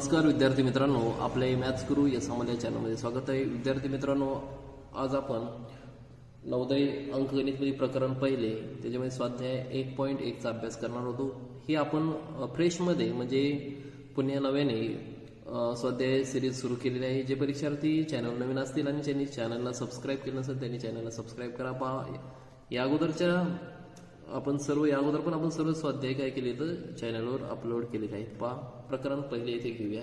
नमस्कार विद्यार्थी मित्रांनो आपले मॅथ्स गुरु या सामान्य चॅनलमध्ये स्वागत आहे. विद्यार्थी मित्रांनो आज आपण नवोदय अंकगणितमध्ये प्रकरण पहिले त्याच्यामध्ये स्वाध्याय एक पॉईंट एकचा अभ्यास करणार होतो. हे आपण फ्रेशमध्ये म्हणजे पुण्या नव्याने स्वाध्याय सिरीज सुरू केलेली आहे. जे परीक्षार्थी चॅनल नवीन असतील आणि ज्यांनी चॅनलला सबस्क्राईब केलं नसेल त्यांनी चॅनलला सबस्क्राईब करा. पहा या अगोदरच्या आपण सर्व या अगोदर पण आपण सर्व स्वाध्याय काय केले तर चॅनलवर अपलोड केलेले आहेत. पा प्रकरण पहिले इथे घेऊया.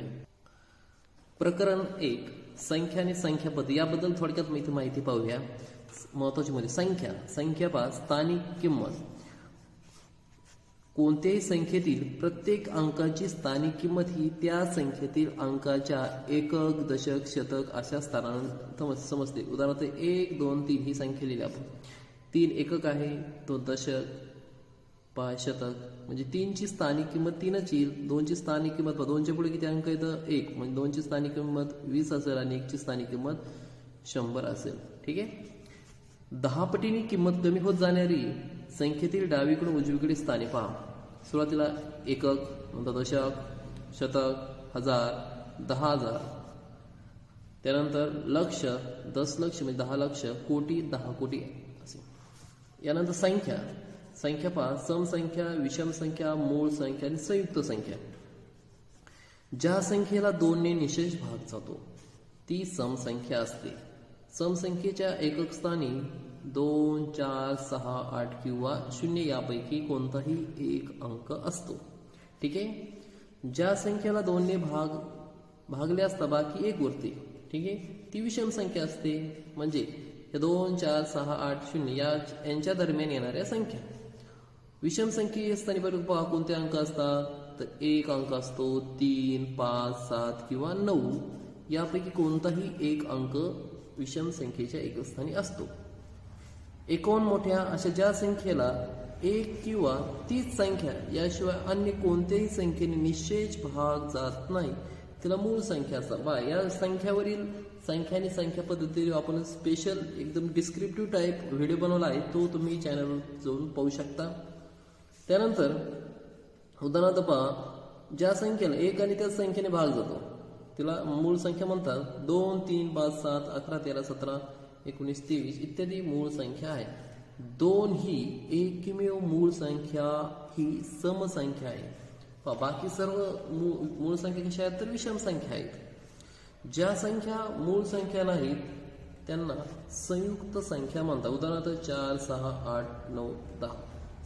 प्रकरण एक संख्या आणि संख्यापद. याबद्दल थोडक्यात माहिती माहिती पाहूया. महत्वाची म्हणजे संख्या. संख्या पाच स्थानिक किंमत. कोणत्याही संख्येतील प्रत्येक अंकाची स्थानिक किंमत ही त्या संख्येतील अंकाच्या एकक दशक शतक अशा स्थानांत समजते. उदाहरणार्थ एक दोन तीन ही संख्या लिहिली आपण. तीन एकक आहे तो दशक पाच शतक. म्हणजे तीनची स्थानिक किंमत तीनच येईल. दोनची स्थानिक किंमत पहा, दोनच्या पुढे किती अंक येतं एक. म्हणजे दोनची स्थानिक किंमत वीस असेल आणि एकची स्थानिक किंमत शंभर असेल. ठीक आहे? दहा पटीने किंमत कमी होत जाणारी संख्येतील डावीकडून उजवीकडे स्थाने पहा. सुरुवातीला एकक नंतर दशक शतक हजार दहा हजार. त्यानंतर लक्ष दस लक्ष म्हणजे दहा लक्ष कोटी दहा कोटी. यानंतर संख्या. संख्या पहा. समसंख्या विषम संख्या मूळ संख्या आणि संयुक्त संख्या. ज्या संख्येला दोनने निशेष भाग जातो ती समसंख्या असते. समसंख्येच्या एकक स्थानी दोन चार सहा आठ किंवा शून्य यापैकी कोणताही एक अंक असतो. ठीक आहे? ज्या संख्येला दोनने भाग भागले असता बाकी एक उरते ठीक आहे? ती विषम संख्या असते. म्हणजे या दोन चार सहा आठ शून्य या यांच्या दरम्यान येणाऱ्या संख्या. विषम संख्ये स्थानी बरोबर पहा कोणते अंक असतात? तर एक अंक असतो तीन पाच सात किंवा नऊ. यापैकी कोणताही एक अंक विषम संख्येच्या एक स्थानी असतो. एकोण मोठ्या अशा ज्या संख्येला एक किंवा तीच संख्या याशिवाय अन्य कोणत्याही संख्येने निश्चयच भाग जात नाही. तिला मूळ संख्या असा बा या संख्यावरील संख्या आणि संख्या पद्धतीने आपण स्पेशल एकदम डिस्क्रिप्टिव्ह टाईप व्हिडिओ बनवला आहे तो तुम्ही चॅनलवर जाऊन पाहू शकता. त्यानंतर उदाहरणार्थ पहा ज्या संख्येला एक आणि त्याच संख्येने भाग जातो तिला मूळ संख्या म्हणतात दोन तीन पाच सात अकरा तेरा सतरा एकोणीस तेवीस इत्यादी मूळ संख्या आहे. दोन ही एकमेव मूळ संख्या ही समसंख्या आहे. बाकी सर्व मूळ संख्या कशा आहेत? तर विषम संख्या आहेत. ज्या संख्या मूळ संख्या नाहीत त्यांना संयुक्त संख्या म्हणतात. उदाहरणार्थ चार सहा आठ नऊ दहा.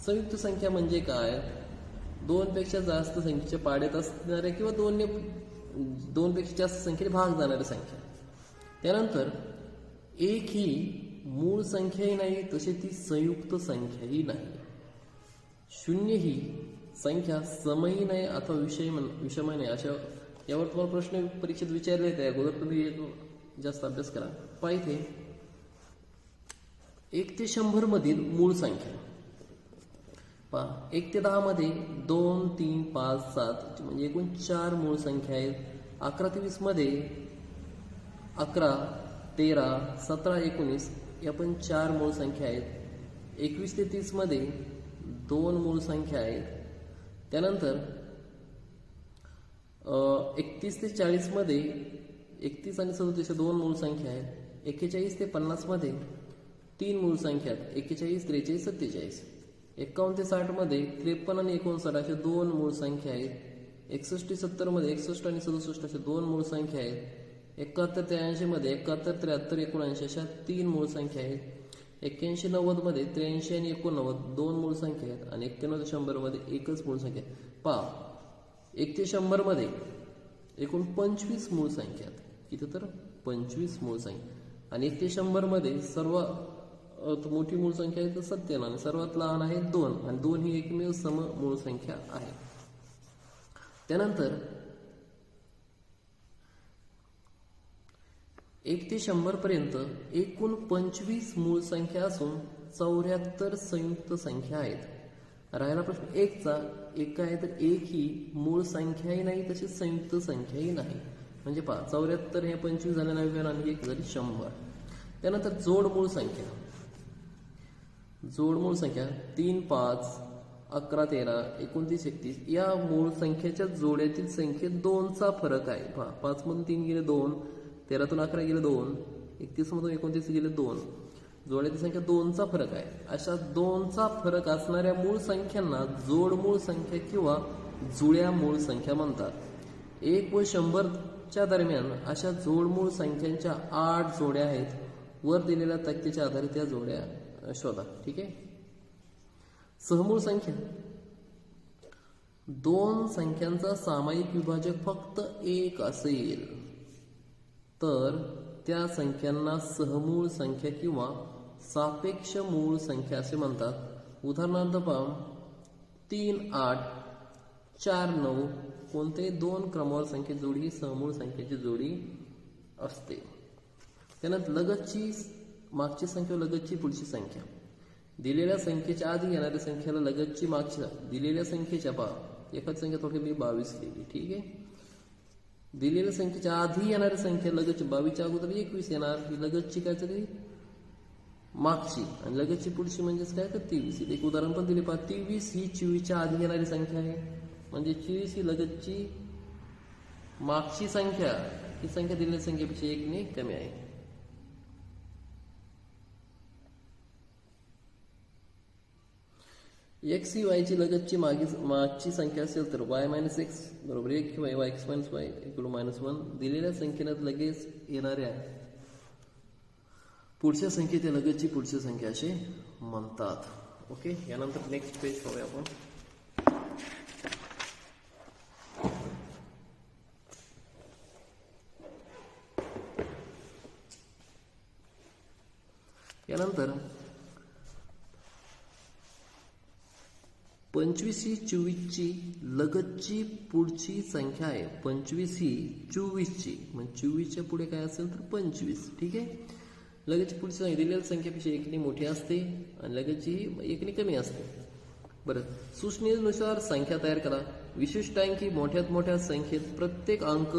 संयुक्त संख्या म्हणजे काय? दोनपेक्षा जास्त संख्येच्या पाड्यात असणाऱ्या किंवा दोनने दोनपेक्षा जास्त संख्येने भाग जाणाऱ्या संख्या. त्यानंतर एक ही मूळ संख्याही नाही तशी ती संयुक्त संख्याही नाही. शून्य ही संख्या समही नाही अथवा विषय विषमही नाही. अशा यावर तुम्हाला प्रश्न परीक्षेत विचारले येते अगोदर तुम्ही जास्त अभ्यास करा. पाहिजे एक ते शंभर मधील मूळ संख्या. पहा एक ते दहा मध्ये दोन तीन पाच सात म्हणजे एकूण चार मूळ संख्या आहेत. अकरा ते वीसमध्ये अकरा तेरा सतरा एकोणीस या पण चार मूळ संख्या आहेत. एकवीस ते तीसमध्ये दोन मूळ संख्या आहेत. त्यानंतर एकतीस ते चाळीसमध्ये एकतीस आणि सदतीस या दोन मूळ संख्या आहेत. एक्केचाळीस ते पन्नासमध्ये तीन मूळ संख्या आहेत. एक्केचाळीस त्रेचाळीस सत्तेचाळीस. एकावन्न ते साठमध्ये त्रेपन्न आणि एकोणसाठ अशा दोन मूळ संख्या आहेत. एकसष्ट सत्तरमध्ये एकसष्ट आणि सदुसष्ट अशा दोन मूळ संख्या आहेत. एकाहत्तर ते एकाहत्तर त्र्याहत्तर एकोणऐंशी अशा तीन मूळ संख्या आहेत. एक्क्याऐंशी नव्वदमध्ये त्र्याऐंशी आणि एकोणनव्वद दोन मूळ संख्या आहेत. आणि एक्क्याण्णव ते शंभरमध्ये एकच मूळ संख्या पहा एक ते शंभरमध्ये एकूण पंचवीस मूळ संख्या किती इथं तर पंचवीस मूळ संख्या. आणि एक ते शंभरमध्ये सर्व मोठी मूळ संख्या आहे तर सत्याण्णव आणि सर्वात लहान आहे दोन. आणि दोन ही एकमेव सम मूळ संख्या आहे. त्यानंतर एक ते शंभर पर्यंत एकूण पंचवीस मूळ संख्या असून चौऱ्याहत्तर संयुक्त संख्या आहेत. राहिला प्रश्न. एकचा एक काय तर एक ही मूळ संख्याही नाही तशी संयुक्त संख्याही नाही. म्हणजे पहा चौऱ्याहत्तर हे पंचवीस झाले नव्याण्णव आणि एक झाली शंभर. त्यानंतर जोड मूळ संख्या. जोड मूळ संख्या तीन पाच अकरा तेरा एकोणतीस एकतीस या मूळ संख्येच्या जोड्यातील संख्येत दोनचा फरक आहे. पहा पाचमधून तीन गेले दोन तेरातून अकरा गेले दोन एकतीसमधून एकोणतीस गेले दोन. जोड्याची संख्या दोनचा फरक आहे. अशा दोनचा फरक असणाऱ्या मूळ संख्यांना जोड मूळ संख्या किंवा जुळ्या मूळ संख्या म्हणतात. एक व शंभरच्या दरम्यान अशा जोड मूळ संख्यांच्या आठ जोड्या आहेत. वर दिलेल्या तक्तीच्या आधारे त्या जोड्या शोधा. ठीक आहे? सहमूळ संख्या. दोन संख्यांचा सामायिक विभाजक फक्त एक असेल तर त्या संख्यांना सहमूळ संख्या किंवा सापेक्ष मूळ संख्या असे म्हणतात. उदाहरणार्थ पहा. तीन आठ चार नऊ कोणते दोन क्रमवार संख्ये जोडी ही समूळ संख्येची जोडी असते. त्यानंतर लगतची मागची संख्या लगतची पुढची संख्या. दिलेल्या संख्येच्या आधी येणाऱ्या संख्येला लगतची मागच्या दिलेल्या संख्येच्या पहा. एकाच संख्या थोडी मी बावीस लिहिली ठीक आहे? दिलेल्या संख्येच्या आधी येणारी संख्या लगतची बावीसच्या अगोदर एकवीस येणार. ही लगतची काहीतरी मागची. आणि लगतची पुढची म्हणजेच काय? तर तेवीस. एक उदाहरण पण दिले. पहा तेवीस ही चोवीसच्या आधी येणारी संख्या आहे. म्हणजे चोवीस ही लगतची मागची संख्या. ही संख्या दिलेल्या संख्येपेक्षा एकने कमी आहे. एक्स ही वायची लगतची मागी मागची संख्या असेल तर वाय मायनस एक्स बरोबर एक किंवा वाय एक्स मायनस वाय इकडून मायनस वन दिलेल्या संख्येनं लगेच येणाऱ्या पुढच्या संख्येत लगतची पुढची संख्या असे म्हणतात. ओके यानंतर नेक्स्ट पेज पाहूया आपण. यानंतर पंचवीस ही चोवीसची लगतची पुढची संख्या आहे. पंचवीस ही चोवीसची. म्हणजे चोवीसच्या पुढे काय असेल तर पंचवीस. ठीक आहे? लगेच पुढची संख्या दिलेल्या संख्येपेक्षा एकने मोठी असते आणि लगतची एकने कमी असते. बरं सूचनेनुसार संख्या तयार करा. विशिष्ट अंकी मोठ्यात मोठ्या संख्येत प्रत्येक अंक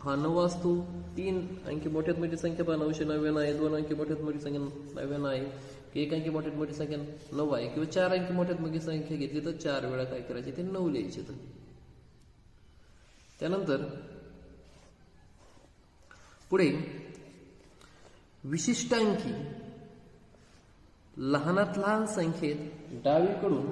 हा नऊ असतो. तीन अंकी मोठ्यात मोठी संख्या पहा नऊशे नव्याण्णव आहे. दोन अंकी मोठ्यात मोठी संख्या नव्याण्णव आहे. एक अंकी मोठ्यात मोठी संख्या नऊ आहे. किंवा चार अंकी मोठ्यात मोठी संख्या घेतली तर चार वेळा काय करायचे? ते नऊ लिहायचे तर. त्यानंतर पुढे विशिष्ट अंकी लहानात लहान संख्येत डावीकडून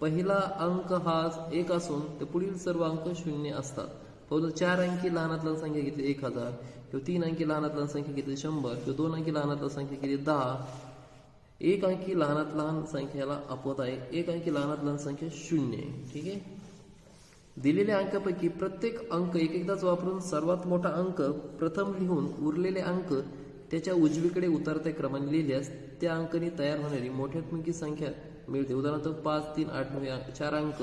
पहिला अंक हा एक असून ते पुढील सर्व अंक शून्य असतात. फक्त चार अंकी लहानात लहान संख्या घेतली एक हजार किंवा तीन अंकी लहानात लहान संख्या घेतली शंभर किंवा दोन अंकी लहानात लहान संख्या घेतली दहा. एक अंकी लहानात लहान संख्येला अपवत आहे. एक अंकी लहानात लहान संख्या शून्य. ठीक आहे? दिलेल्या अंकापैकी प्रत्येक अंक एक एकदाच वापरून सर्वात मोठा अंक प्रथम लिहून उरलेले अंक त्याच्या उजवीकडे उतरत्या क्रमाने लिहिल्यास त्या अंकाने तयार होणारी मोठ्यात मोठी संख्या मिळते. उदाहरणार्थ पाच तीन आठ नऊ चार अंक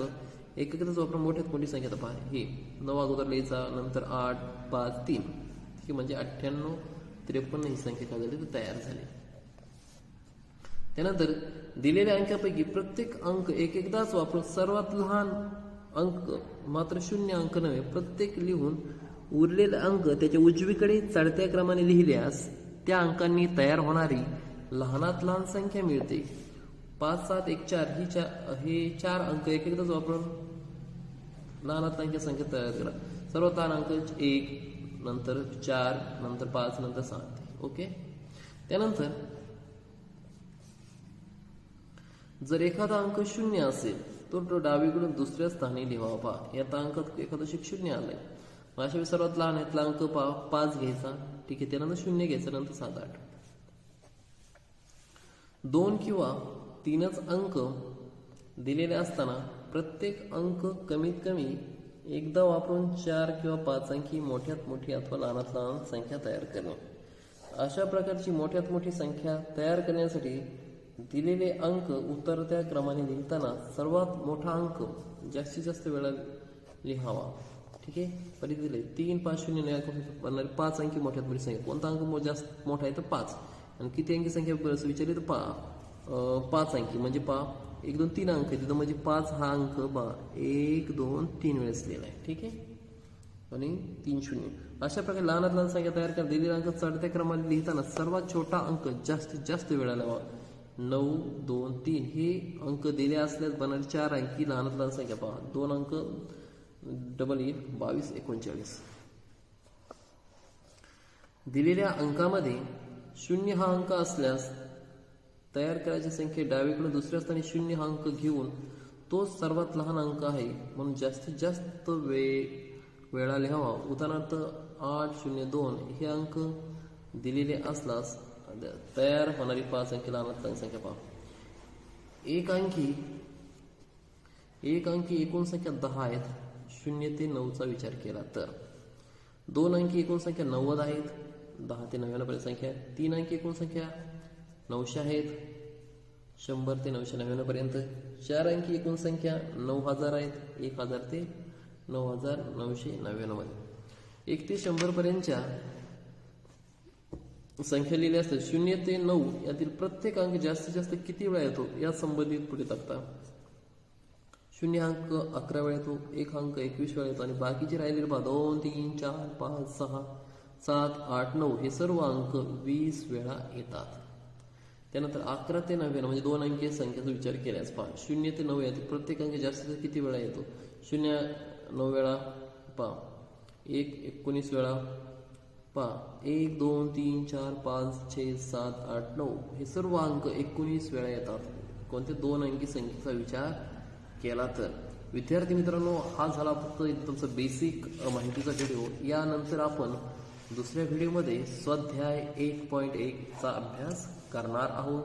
एक एकदाच वापरून मोठ्यात मोठी संख्या आता पहा. हे नऊ अगोदर लिहायचा नंतर आठ पाच तीन. ठीक आहे म्हणजे अठ्ठ्याण्णव त्रेपन्न ही संख्या काय झाली तर तयार झाली. त्यानंतर दिलेल्या अंकापैकी प्रत्येक अंक एक एकदाच वापरून सर्वात लहान अंक मात्र शून्य अंक नव्हे प्रत्येक लिहून उरलेला अंक त्याच्या उजवीकडे चढत्या क्रमाने लिहिल्यास त्या अंकांनी तयार होणारी लहानात लहान संख्या मिळते. पाच सात एक चार ही चार हे चार अंक एक एकदाच वापरून लहानात लहान संख्या तयार करा. सर्व लहान अंक एक नंतर चार नंतर पाच नंतर सात. ओके? त्यानंतर जर एखादा अंक शून्य असेल तर तो डावीकडून दुसऱ्या स्थानी लिहावा पहा यात अंकात एखादं शून्य आलंय. मग अशा सर्वात लहान यातला अंक पहा पाच घ्यायचा. ठीक आहे त्यानंतर शून्य घ्यायचं नंतर सात आठ. दोन किंवा तीनच अंक दिलेले असताना प्रत्येक अंक कमीत कमी एकदा वापरून चार किंवा पाच अंकी मोठ्यात मोठी अथवा लहानात लहान संख्या तयार करणे. अशा प्रकारची मोठ्यात मोठी संख्या तयार करण्यासाठी दिलेले अंक उतरत्या क्रमाने लिहिताना सर्वात मोठा अंक जास्तीत जास्त वेळा लिहावा. ठीक आहे? परी दिले तीन पाच शून्य ने अंक बनणारे पाच अंकी मोठ्यात मोठी संख्या. कोणता अंक जास्त मोठा आहे तर पाच. आणि किती अंकी संख्या असं विचारली तर पा पाच अंकी. म्हणजे पा एक दोन तीन अंक आहे तिथं म्हणजे पाच हा अंक बा एक दोन तीन वेळेस लिहिला आहे ठीक आहे? आणि तीन शून्य. अशा प्रकारे लहानात लहान संख्या तयार करा. दिलेला अंक चढत्या क्रमाने लिहिताना सर्वात छोटा अंक जास्तीत जास्त वेळा लावा. नऊ दोन तीन. हे अंक दिले असल्यास बनणारी चार अंकी लहानात लहान संख्या पहा. दोन अंक डबल येईल e, बावीस एकोणचाळीस. दिलेल्या अंकामध्ये शून्य हा अंक असल्यास तयार करायची संख्या डावीकडे दुसऱ्या स्थानी शून्य हा अंक घेऊन तो सर्वात लहान अंक आहे. म्हणून जास्तीत जास्त वेळ वेळा लिहावा. उदाहरणार्थ आठ शून्य दोन हे अंक दिलेले असल्यास तयार होणारी पाच संख्या लहान संख्या पहा. एक अंकी एक अंकी एकूण संख्या दहा आहेत. शून्य ते नऊचा विचार केला तर. दोन अंकी एकूण संख्या नव्वद आहेत. दहा ते नव्याण्णवपर्यंत संख्या तीन अंकी एकूण संख्या नऊशे आहेत. शंभर ते नऊशे नव्याण्णवपर्यंत चार अंकी एकूण संख्या नऊ हजार आहेत. एक हजार ते नऊ हजार नऊशे नव्याण्णव एक ते शंभरपर्यंतच्या संख्या लिहिल्या असतात. शून्य ते नऊ यातील प्रत्येक अंक जास्तीत जास्त किती वेळा येतो? या संबंधित पुढे तक्ता. शून्य अंक अकरा वेळा येतो एक अंक एकवीस वेळा येतो. आणि बाकीचे राहिलेले पहा दोन तीन चार पाच सहा सात आठ नऊ हे सर्व अंक वीस वेळा येतात. त्यानंतर अकरा ते नव्याण्णव म्हणजे दोन अंकीय संख्येचा विचार केल्यास पहा शून्य ते नऊ यातील प्रत्येक अंक जास्तीत जास्त किती वेळा येतो? शून्य नऊ वेळा पहा एक एकोणीस वेळा पहा एक दोन तीन चार पाच छे सात आठ नऊ हे सर्व अंक एकोणीस वेळा येतात. कोणत्या दोन अंकी संख्येचा विचार केला तर विद्यार्थी मित्रांनो हा झाला फक्त तुमचा बेसिक माहितीचा व्हिडिओ यानंतर आपण दुसऱ्या व्हिडिओमध्ये स्वाध्याय एक पॉईंट एकचा अभ्यास करणार आहोत.